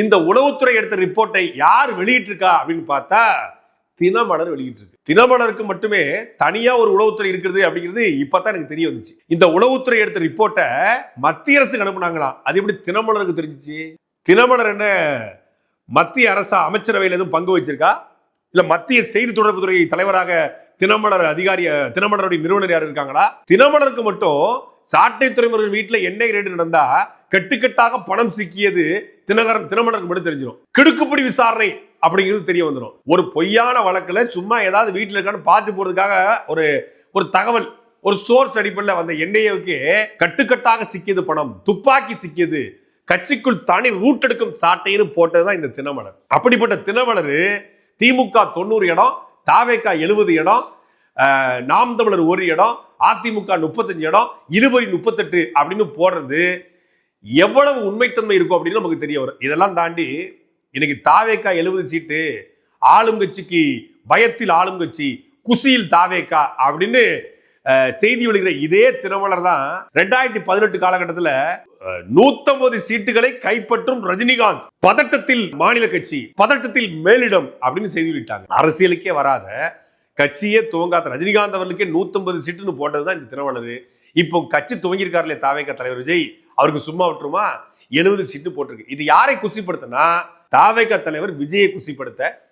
இந்த உளவுத்துறை எடுத்த ரிப்போர்ட்டை யார் வெளியிட்டிருக்கா அப்படின்னு பார்த்தா தினமலர் வெளியிட்டிருக்கு. தினமலருக்கு மட்டுமே தனியா ஒரு உளவுத்துறை இருக்கிறது அப்படிங்கிறது இப்பதான் எனக்கு தெரிய வந்துச்சு. இந்த உளவுத்துறை எடுத்த ரிப்போர்ட்டை மத்திய அரசுக்கு அனுப்புனாங்களாம் அது எப்படி தினமலருக்கு தெரிஞ்சிச்சு? தினமலர் என்ன மத்திய அரசு அமைச்சரவையில் எதுவும் பங்கு வச்சிருக்கா? இல்ல மத்திய செய்தி தொடர்புத்துறை தலைவராக தினமலர் அதிகாரி தினமலருடைய நிறுவனர் யார் இருக்காங்களா? தினமலருக்கு மட்டும் சாட்டை துறைமுருகன் வீட்டில் எண்ணெய் ரேடு நடந்தா கெட்டுக்கெட்டாக பணம் சிக்கியது தினகரன் தினமலருக்கு மட்டும் தெரிஞ்சிடும் கிடுக்குப்பிடி விசாரணை அப்படிங்கிறது தெரிய வந்துடும் ஒரு பொய்யான வழக்குல சும்மா ஏதாவது வீட்டில் இருக்கான்னு பார்த்து போறதுக்காக ஒரு ஒரு தகவல் ஒரு சோர்ஸ் அடிப்படையில் வந்த எண்ணெய்க்கு கட்டுக்கட்டாக சிக்கியது பணம் துப்பாக்கி சிக்கியது கட்சிக்குள் தனி ரூட் எடுக்கும் சாட்டைன்னு போட்டதுதான் இந்த தினமலர். அப்படிப்பட்ட தினமலர் திமுக தொண்ணூறு இடம் தாவேக்கா எழுபது இடம் நாம் தமிழர் ஒரு இடம் அதிமுக முப்பத்தஞ்சு இடம் இழுபறி முப்பத்தெட்டு அப்படின்னு போடுறது எவ்வளவு உண்மைத்தன்மை இருக்கும் அப்படின்னு நமக்கு தெரிய வரும். இதெல்லாம் தாண்டி இன்னைக்கு தாவேக்கா எழுபது சீட்டு ஆளுங்கட்சிக்கு பயத்தில் ஆளுங்கட்சி குசியில் தாவேக்கா அப்படின்னு செய்தி வெளிகிற இதே திருமலர் தான் ரெண்டாயிரத்தி பதினெட்டு காலகட்டத்தில் நூத்தம்பது சீட்டுகளை கைப்பற்றும் ரஜினிகாந்த். பதட்டத்தில் மாநில கட்சி பதட்டத்தில் மேலிடம் அப்படின்னு செய்தி வெளியிட்டாங்க. அரசியலுக்கே வராத கட்சியே துவங்காத ரஜினிகாந்த் அவர்களுக்கே நூத்தம்பது சீட்டுன்னு போட்டதுதான் இந்த திருமலர் இப்போ கட்சி துவங்கியிருக்காருலே தாவேக்கா தலைவர் விஜய் அவருக்கு சும்மா விட்டுருமா? எழுபது சீட்டு போட்டிருக்கு. இது யாரை குசிப்படுத்தினா தாவேக தலைவர் விஜயை குசிப்படுத்த